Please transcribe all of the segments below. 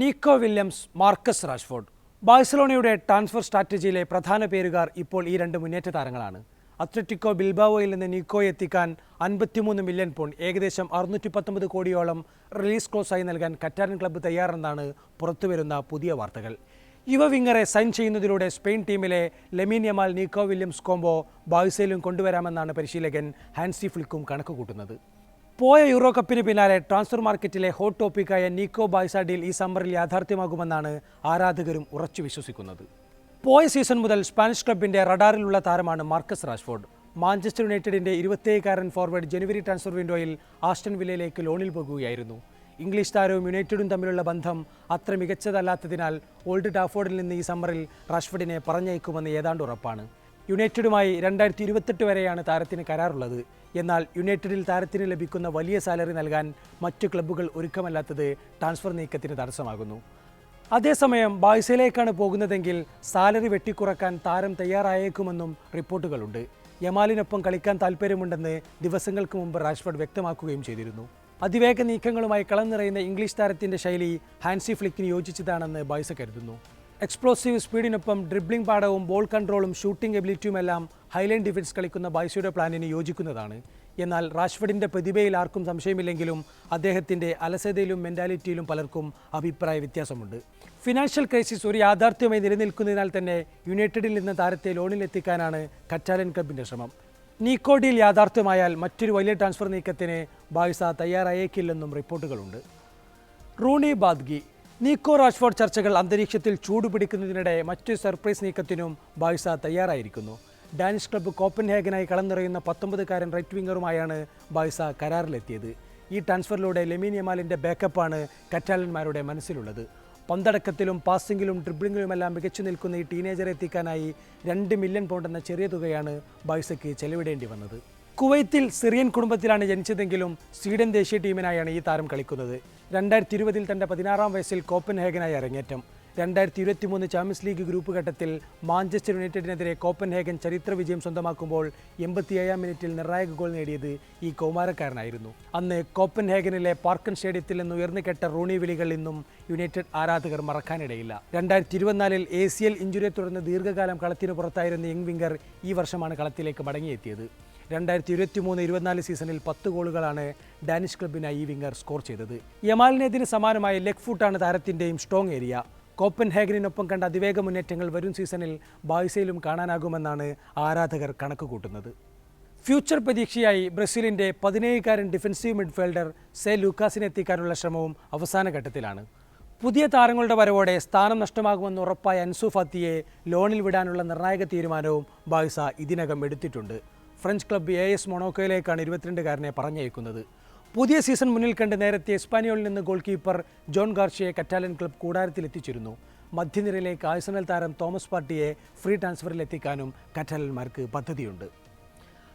Nico Williams Marcus Rashford. ബാഴ്സലോണയുടെ transfer സ്ട്രാറ്റജിയിലെ പ്രധാന പേരുകാർ ഇപ്പോൾ ഈ രണ്ട് മുന്നേറ്റ താരങ്ങളാണ്. അത്ലറ്റിക്കോ ബിൽബാവോയിൽ നിന്ന് നീക്കോയെ എത്തിക്കാൻ അൻപത്തിമൂന്ന് മില്യൺ പൗണ്ട് ഏകദേശം അറുന്നൂറ്റി പത്തൊമ്പത് കോടിയോളം റിലീസ് ക്ലോസായി നൽകാൻ കറ്റാരൻ ക്ലബ്ബ് തയ്യാറെന്നാണ് പുറത്തുവരുന്ന പുതിയ വാർത്തകൾ. യുവ വിങ്ങറെ സൈൻ ചെയ്യുന്നതിലൂടെ സ്പെയിൻ ടീമിലെ Lamine Yamal Nico Williams combo ബാഴ്സയിലും കൊണ്ടുവരാമെന്നാണ് പരിശീലകൻ ഹാൻസി ഫ്ലിക്കും കണക്കുകൂട്ടുന്നത്. പോയ യൂറോ കപ്പിന് പിന്നാലെ ട്രാൻസ്ഫർ മാർക്കറ്റിലെ ഹോട്ട് ടോപ്പിക്കായ നീക്കോ ബായ്സ ഡീൽ ഈ സമ്മറിൽ യാഥാർത്ഥ്യമാകുമെന്നാണ് ആരാധകരും ഉറച്ചു വിശ്വസിക്കുന്നത്. പോയ സീസൺ മുതൽ സ്പാനിഷ് ക്ലബിന്റെ റഡാറിലുള്ള താരമാണ് മാർക്കസ് റാഷ്ഫോർഡ്. മാഞ്ചസ്റ്റർ യുണൈറ്റഡിന്റെ ഇരുപത്തേകാരൻ ഫോർവേഡ് ജനുവരി ട്രാൻസ്ഫർ വിൻഡോയിൽ ആസ്റ്റൺ വില്ലയിലേക്ക് ലോണിൽ പോകുകയായിരുന്നു. ഇംഗ്ലീഷ് താരവും യുണൈറ്റഡും തമ്മിലുള്ള ബന്ധം അത്ര മികച്ചതല്ലാത്തതിനാൽ ഓൾഡ് ടാഫോർഡിൽ നിന്ന് ഈ സമ്മറിൽ റാഷ്ഫോർഡിനെ പറഞ്ഞയക്കുമെന്ന് ഏതാണ്ട് ഉറപ്പാണ്. യുണൈറ്റഡുമായി രണ്ടായിരത്തി ഇരുപത്തെട്ട് വരെയാണ് താരത്തിന് കരാറുള്ളത്. എന്നാൽ യുണൈറ്റഡിൽ താരത്തിന് ലഭിക്കുന്ന വലിയ സാലറി നൽകാൻ മറ്റു ക്ലബ്ബുകൾ ഒരുക്കമല്ലാത്തത് ട്രാൻസ്ഫർ നീക്കത്തിന് തടസ്സമാകുന്നു. അതേസമയം ബാഴ്സയിലേക്കാണ് പോകുന്നതെങ്കിൽ സാലറി വെട്ടിക്കുറക്കാൻ താരം തയ്യാറായേക്കുമെന്നും റിപ്പോർട്ടുകളുണ്ട്. യമാലിനൊപ്പം കളിക്കാൻ താൽപ്പര്യമുണ്ടെന്ന് ദിവസങ്ങൾക്ക് മുമ്പ് റാഷ്ഫോർഡ് വ്യക്തമാക്കുകയും ചെയ്തിരുന്നു. അതിവേഗ നീക്കങ്ങളുമായി കളം നിറയുന്ന ഇംഗ്ലീഷ് താരത്തിന്റെ ശൈലി ഹാൻസി ഫ്ലിക്കിന് യോജിച്ചതാണെന്ന് ബായ്സ കരുതുന്നു. എക്സ്പ്ലോസീവ് സ്പീഡിനൊപ്പം ഡ്രിബ്ലിംഗ് പാടവും ബോൾ കൺട്രോളും ഷൂട്ടിംഗ് എബിലിറ്റിയും എല്ലാം ഹൈലൈൻ ഡിഫൻസ് കളിക്കുന്ന ബൈസയുടെ പ്ലാനിന് യോജിക്കുന്നതാണ്. എന്നാൽ റാഷ്ഫഡിന്റെ പ്രതിഭയിൽ ആർക്കും സംശയമില്ലെങ്കിലും അദ്ദേഹത്തിന്റെ അലസതയിലും മെന്റാലിറ്റിയിലും പലർക്കും അഭിപ്രായ വ്യത്യാസമുണ്ട്. ഫിനാൻഷ്യൽ ക്രൈസിസ് ഒരു യാഥാർത്ഥ്യമായി നിലനിൽക്കുന്നതിനാൽ തന്നെ യുണൈറ്റഡിൽ നിന്ന് താരത്തെ ലോണിലെത്തിക്കാനാണ് കറ്റാലൻ ക്ലബിന്റെ ശ്രമം. നീക്കോ ഡീൽ യാഥാർത്ഥ്യമായാൽ മറ്റൊരു വലിയ ട്രാൻസ്ഫർ നീക്കത്തിന് ബായ്സ തയ്യാറായേക്കില്ലെന്നും റിപ്പോർട്ടുകളുണ്ട്. റൂണി ബാദ്ഗി നീക്കോ റാഷ്ഫോർഡ് ചർച്ചകൾ അന്തരീക്ഷത്തിൽ ചൂടുപിടിക്കുന്നതിനിടെ മറ്റു സർപ്രൈസ് നീക്കത്തിനും ബാഴ്സ തയ്യാറായിരിക്കുന്നു. ഡാനിഷ് ക്ലബ്ബ് കോപ്പൻഹേഗനായി കളം നിറയുന്ന പത്തൊമ്പതുകാരൻ റൈറ്റ് വിംഗറുമായാണ് ബാഴ്സ കരാറിലെത്തിയത്. ഈ ട്രാൻസ്ഫറിലൂടെ ലെമീൻ യമാലിന്റെ ബാക്കപ്പാണ് കറ്റാലന്മാരുടെ മനസ്സിലുള്ളത്. പന്തടക്കത്തിലും പാസിംഗിലും ഡ്രിബ്ലിങ്ങിലുമെല്ലാം മികച്ചു നിൽക്കുന്ന ഈ ടീനേജറെ എത്തിക്കാനായി രണ്ട് മില്യൺ പൗണ്ട് എന്ന ചെറിയ തുകയാണ് ബാഴ്സയ്ക്ക് ചെലവിടേണ്ടി വന്നത്. കുവൈത്തിൽ സിറിയൻ കുടുംബത്തിലാണ് ജനിച്ചതെങ്കിലും സ്വീഡൻ ദേശീയ ടീമിനായാണ് ഈ താരം കളിക്കുന്നത്. രണ്ടായിരത്തി ഇരുപതിൽ തന്റെ പതിനാറാം വയസ്സിൽ കോപ്പൻഹേഗനായി അരങ്ങേറ്റം. രണ്ടായിരത്തി ഇരുപത്തി മൂന്ന് ചാമ്പ്യൻസ് ലീഗ് ഗ്രൂപ്പ് ഘട്ടത്തിൽ മാഞ്ചസ്റ്റർ യുണൈറ്റഡിനെതിരെ കോപ്പൻഹേഗൻ ചരിത്ര വിജയം സ്വന്തമാക്കുമ്പോൾ എൺപത്തിയേഴാം മിനിറ്റിൽ നിർണായക ഗോൾ നേടിയത് ഈ കൗമാരക്കാരനായിരുന്നു. അന്ന് കോപ്പൻഹേഗനിലെ പാർക്കൻ സ്റ്റേഡിയത്തിൽ നിന്ന് ഉയർന്നു കെട്ട റൂണി വിളികൾ ഇന്നും യുണൈറ്റഡ് ആരാധകർ മറക്കാനിടയില്ല. രണ്ടായിരത്തി ഇരുപത്തിനാലിൽ എ സി എൽ ഇഞ്ചുറിയെ തുടർന്ന് ദീർഘകാലം കളത്തിന് പുറത്തായിരുന്ന യങ് വിംഗർ ഈ വർഷമാണ് കളത്തിലേക്ക് മടങ്ങിയെത്തിയത്. രണ്ടായിരത്തി ഇരുപത്തി മൂന്ന് ഇരുപത്തിനാല് സീസണിൽ പത്ത് ഗോളുകളാണ് ഡാനിഷ് ക്ലബിനായി ഈ വിംഗർ സ്കോർ ചെയ്തത്. യമാലിനെതിന് സമാനമായ ലെഗ് ഫുട്ടാണ് താരത്തിന്റെയും സ്ട്രോങ് ഏരിയ കോപ്പൻ ഹേഗനിനൊപ്പം കണ്ട അതിവേഗ മുന്നേറ്റങ്ങൾ വരും സീസണിൽ ബായ്സയിലും കാണാനാകുമെന്നാണ് ആരാധകർ കണക്കുകൂട്ടുന്നത്. ഫ്യൂച്ചർ പ്രതീക്ഷയായി ബ്രസീലിന്റെ പതിനേഴുകാരൻ ഡിഫൻസീവ് മിഡ്ഫീൽഡർ സെ ലൂക്കാസിനെ എത്തിക്കാനുള്ള ശ്രമവും അവസാന ഘട്ടത്തിലാണ്. പുതിയ താരങ്ങളുടെ വരവോടെ സ്ഥാനം നഷ്ടമാകുമെന്ന് ഉറപ്പായ അൻസു ഫാത്തിയെ ലോണിൽ വിടാനുള്ള നിർണായക തീരുമാനവും ബാഴ്സ ഇതിനകം എടുത്തിട്ടുണ്ട്. ഫ്രഞ്ച് ക്ലബ്ബ് എ എസ് മൊണോക്കോയിലേക്കാണ് ഇരുപത്തിരണ്ടുകാരനെ പറഞ്ഞയക്കുന്നത്. പുതിയ സീസൺ മുന്നിൽ കണ്ട് നേരത്തെ എസ്പാനിയോളിൽ നിന്ന് ഗോൾ കീപ്പർ ജോൺ ഗാർഷിയെ കറ്റാലൻ ക്ലബ്ബ് കൂടാരത്തിലെത്തിച്ചിരുന്നു. മധ്യനിരയിലേക്ക് ആഴ്സണൽ താരം തോമസ് പാർട്ടിയെ ഫ്രീ ട്രാൻസ്ഫറിൽ എത്തിക്കാനും കറ്റാലന്മാർക്ക് പദ്ധതിയുണ്ട്.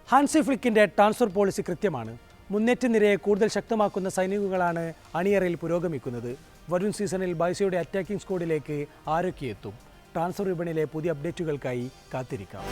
ഹാൻസി ഫ്ലിക്കിന്റെ ട്രാൻസ്ഫർ പോളിസി കൃത്യമാണ്. മുന്നേറ്റ നിരയെ കൂടുതൽ ശക്തമാക്കുന്ന സൈനികങ്ങളാണ് അണിയറയിൽ പുരോഗമിക്കുന്നത്. വരും സീസണിൽ ബൈസയുടെ അറ്റാക്കിംഗ് സ്കോഡിലേക്ക് ആരൊക്കെ എത്തും ട്രാൻസ്ഫർ വിപണിയിലെ പുതിയ അപ്ഡേറ്റുകൾക്കായി കാത്തിരിക്കാം.